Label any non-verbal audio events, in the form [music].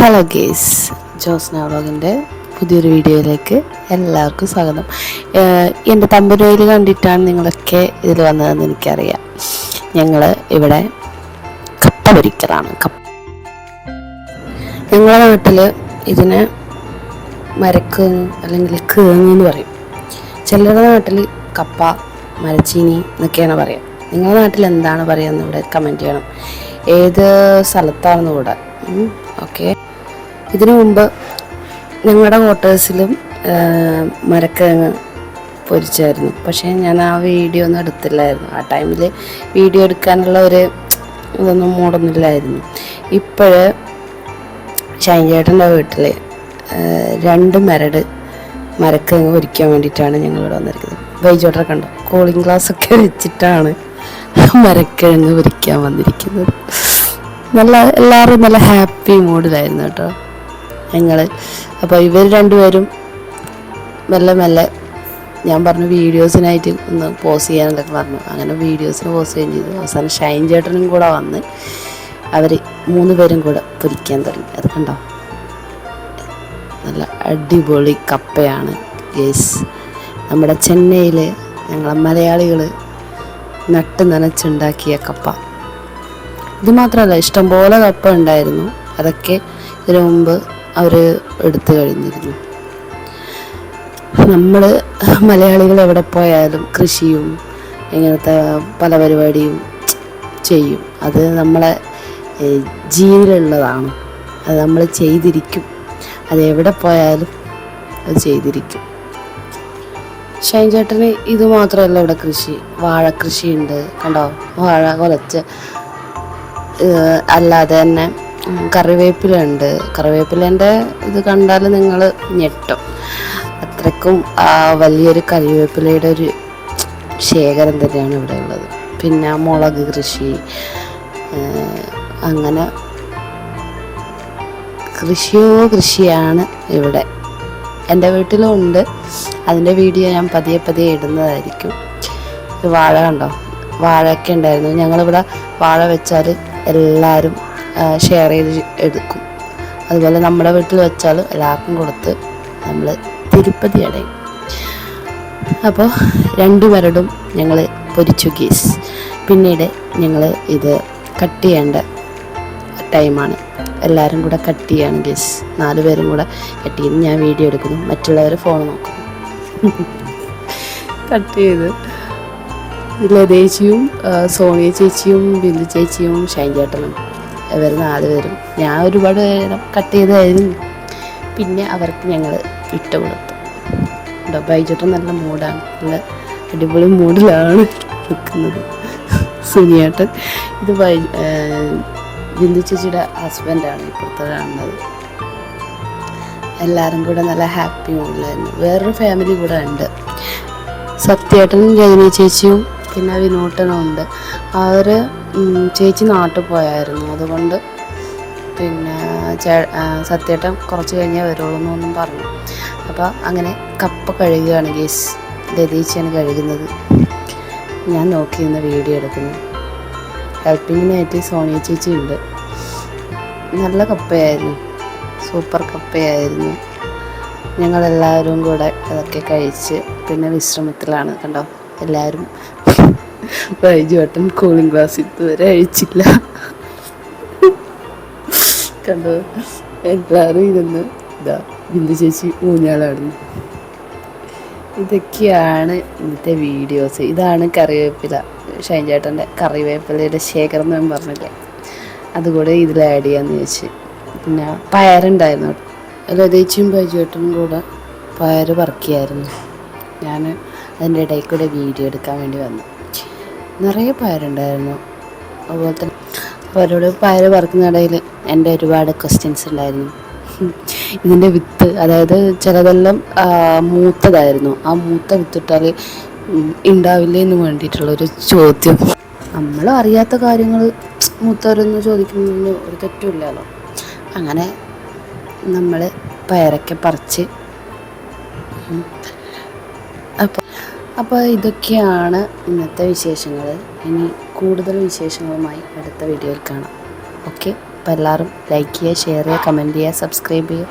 Hello guys Josna വ്ളോഗിന്റെ പുതിയൊരു വീഡിയോയിലേക്ക് എല്ലാവർക്കും സ്വാഗതം. എന്റെ തമ്പുരയിൽ കണ്ടിട്ടാണ് നിങ്ങളൊക്കെ ഇതിൽ വന്നതെന്ന് എനിക്കറിയാം. ഞങ്ങൾ ഇവിടെ കപ്പ പൊരിക്കലാണ് കപ്പ. ഞങ്ങളുടെ നാട്ടിൽ ഇതിന് മരക്കേങ്ങ് അല്ലെങ്കിൽ കേങ്ങ് എന്ന് പറയും. ചിലരുടെ നാട്ടിൽ കപ്പ മരച്ചീനി എന്നൊക്കെയാണ് പറയുക. നിങ്ങളുടെ നാട്ടിൽ എന്താണ് പറയുക ഇവിടെ കമന്റ് ചെയ്യണം. ഏത് സ്ഥലത്താണെന്ന് കൂടെ ഓക്കെ ഇതിനു മുമ്പ് ഞങ്ങളുടെ ക്വാർട്ടേഴ്സിലും മരക്കിഴങ്ങ് പൊരിച്ചായിരുന്നു. പക്ഷേ ഞാൻ ആ വീഡിയോ ഒന്നും എടുത്തില്ലായിരുന്നു. ആ ടൈമിൽ വീഡിയോ എടുക്കാനുള്ള ഒരു ഇതൊന്നും മൂടൊന്നുമില്ലായിരുന്നു. ഇപ്പോഴ് ഷൈൻ ചേട്ടന്റെ വീട്ടിൽ രണ്ട് മരട് മരക്കിഴങ്ങ് പൊരിക്കാൻ വേണ്ടിയിട്ടാണ് ഞങ്ങളിവിടെ വന്നിരിക്കുന്നത്. ബൈജോട്ടറെ കണ്ടോ? കൂളിംഗ് ഗ്ലാസ് ഒക്കെ വെച്ചിട്ടാണ് മരക്കിഴങ്ങ് പൊരിക്കാൻ വന്നിരിക്കുന്നത്. നല്ല എല്ലാവരും നല്ല ഹാപ്പി മൂഡിലായിരുന്നു കേട്ടോ ഞങ്ങൾ അപ്പോൾ ഇവർ രണ്ടുപേരും മെല്ലെ മെല്ലെ ഞാൻ പറഞ്ഞു വീഡിയോസിനായിട്ട് ഒന്ന് പോസ് ചെയ്യാനൊക്കെ പറഞ്ഞു. അങ്ങനെ വീഡിയോസിന് പോസ് ചെയ്യുകയും ചെയ്തു. അവസാനം ഷൈൻ ചേട്ടനും കൂടെ വന്ന് അവർ മൂന്ന് പേരും കൂടെ പൊരിക്കാൻ തുടങ്ങി. അത് കണ്ടോ? നല്ല അടിപൊളി കപ്പയാണ്. ഗേസ് നമ്മുടെ ചെന്നൈയിൽ ഞങ്ങളെ മലയാളികൾ നട്ട് നനച്ചുണ്ടാക്കിയ കപ്പ. ഇത് മാത്രമല്ല ഇഷ്ടംപോലെ കപ്പ ഉണ്ടായിരുന്നു. അതൊക്കെ ഇതിനു മുമ്പ് അവർ എടുത്തു കഴിഞ്ഞിരുന്നു. നമ്മൾ മലയാളികൾ എവിടെ പോയാലും കൃഷിയും ഇങ്ങനത്തെ പല പരിപാടിയും ചെയ്യും. അത് നമ്മളെ ജീവിലുള്ളതാണ് അത് നമ്മൾ ചെയ്തിരിക്കും. അത് എവിടെ പോയാലും അത് ചെയ്തിരിക്കും. ഷൈൻ ചേട്ടന് ഇത് മാത്രമല്ല ഇവിടെ കൃഷി വാഴ കൃഷിയുണ്ട്. കണ്ടോ? വാഴ കുലച്ച് അല്ലാതെ തന്നെ കറിവേപ്പില ഉണ്ട് കറിവേപ്പിലേന്റെ ഇത് കണ്ടാൽ നിങ്ങൾ ഞെട്ടും. അത്രക്കും വലിയൊരു കറിവേപ്പിലയുടെ ഒരു ശേഖരം തന്നെയാണ് ഇവിടെ ഉള്ളത്. പിന്നെ മുളക് കൃഷി അങ്ങനെ കൃഷിയോ കൃഷിയാണ് ഇവിടെ. എന്റെ വീട്ടിലും ഉണ്ട്. അതിന്റെ വീഡിയോ ഞാൻ പതിയെ പതിയെ ഇടുന്നതായിരിക്കും. വാഴ കണ്ടോ? വാഴയൊക്കെ ഉണ്ടായിരുന്നു. ഞങ്ങളിവിടെ വാഴ വെച്ചാൽ എല്ലാവരും ഷെയർ ചെയ്ത് എടുക്കും. അതുപോലെ നമ്മുടെ വീട്ടിൽ വെച്ചാൽ എല്ലാവർക്കും കൊടുത്ത് നമ്മൾ തിരുപ്പതി അടയും. അപ്പോൾ രണ്ടു മരടും ഞങ്ങൾ പൊരിച്ചു ഗീസ് പിന്നീട് ഞങ്ങൾ ഇത് കട്ട് ചെയ്യേണ്ട ടൈമാണ്. എല്ലാവരും കൂടെ കട്ട് ചെയ്യാണ് ഗീസ് നാല് പേരും കൂടെ കട്ട് ചെയ്ത് ഞാൻ വീഡിയോ എടുക്കുന്നു. മറ്റുള്ളവർ ഫോൺ നോക്കുന്നു. [laughs] കട്ട് ചെയ്ത്. ലതേച്ചിയും സോണിയ ചേച്ചിയും ബിന്ദു ചേച്ചിയും ഷൈൻ ചേട്ടനും ഇവർ നാല് പേരും. ഞാൻ ഒരുപാട് കട്ട് ചെയ്തായിരുന്നു. പിന്നെ അവർക്ക് ഞങ്ങൾ ഇട്ട് കൊടുത്തു. കേട്ടോ നല്ല മൂഡാണ്. നല്ല അടിപൊളി മൂഡിലാണ് നിൽക്കുന്നത്. സുനിയേട്ടൻ ഇത് ബൈ ബിന്ദു ചേച്ചിയുടെ ഹസ്ബൻഡാണ് ഇപ്പോഴത്തെ കാണുന്നത്. എല്ലാവരും കൂടെ നല്ല ഹാപ്പി മൂഡിലായിരുന്നു വേറൊരു ഫാമിലി കൂടെ ഉണ്ട്. സത്യേട്ടനും രജനി ചേച്ചിയും പിന്നെ വിനൂട്ടനുണ്ട്. അവർ ചേച്ചി നാട്ടിൽ പോയായിരുന്നു. അതുകൊണ്ട് പിന്നെ ചേ സത്യേട്ടൻ കുറച്ച് കഴിഞ്ഞേ വരുള്ളൂ എന്നൊന്നും പറഞ്ഞു. അപ്പോൾ അങ്ങനെ കപ്പ കഴുകുകയാണ് ഗേസ്. ലതീച്ചയാണ് കഴുകുന്നത്. ഞാൻ നോക്കി നിന്ന് വീഡിയോ എടുക്കുന്നു. ഹെൽപ്പിങ്ങിനായിട്ട് സോണിയ ചേച്ചി ഉണ്ട്. നല്ല കപ്പയായിരുന്നു. സൂപ്പർ കപ്പയായിരുന്നു. ഞങ്ങളെല്ലാവരും കൂടെ അതൊക്കെ കഴിച്ച് പിന്നെ വിശ്രമത്തിലാണ്. കണ്ടോ? എല്ലാവരും വൈജുവട്ടൻ കൂളിംഗ് ഗ്ലാസ് ഇതുവരെ അഴിച്ചില്ല. കണ്ടോ? എല്ലാവരും ഇരുന്ന് ഇതാ ബിന്ദു ചേച്ചി ഊഞ്ഞാളാണ് ഇതൊക്കെയാണ് ഇന്നത്തെ വീഡിയോസ് ഇതാണ് കറിവേപ്പില. ഷൈൻ ചേട്ടന്റെ കറിവേപ്പിലയുടെ ശേഖരം ഞാൻ പറഞ്ഞില്ലേ? അതുകൂടെ ഇതിൽ ആഡ് ചെയ്യാന്ന് ചോദിച്ച് പിന്നെ പയറുണ്ടായിരുന്നു. ലതേച്ചിയും ബൈജുവേട്ടനും കൂടെ പയർ പറക്കിയായിരുന്നു ഞാൻ അതിന്റെ ഇടയിൽ കൂടെ വീഡിയോ എടുക്കാൻ വേണ്ടി വന്നു. നിറയെ പയറുണ്ടായിരുന്നു. അതുപോലെ തന്നെ അവരോട് പയർ പറക്കുന്നിടയിൽ എന്റെ ഒരുപാട് ക്വസ്റ്റ്യൻസ് ഉണ്ടായിരുന്നു. ഇതിന്റെ വിത്ത് അതായത് ചിലതെല്ലാം മൂത്തതായിരുന്നു. ആ മൂത്ത വിത്തിട്ടാൽ ഉണ്ടാവില്ലേ എന്ന് വേണ്ടിയിട്ടുള്ളൊരു ചോദ്യം. നമ്മൾ അറിയാത്ത കാര്യങ്ങൾ മൂത്തവരൊന്നും ചോദിക്കുന്നതിന് ഒരു തെറ്റുമില്ലല്ലോ അങ്ങനെ നമ്മൾ പയറൊക്കെ പറിച്ച് അപ്പോൾ ഇതൊക്കെയാണ് ഇന്നത്തെ വിശേഷങ്ങൾ. ഇനി കൂടുതൽ വിശേഷങ്ങളുമായി അടുത്ത വീഡിയോയിൽ കാണാം. ഓക്കെ? അപ്പോൾ എല്ലാവരും ലൈക്ക് ചെയ്യുക ഷെയർ ചെയ്യുക കമന്റ് ചെയ്യുക സബ്സ്ക്രൈബ് ചെയ്യുക.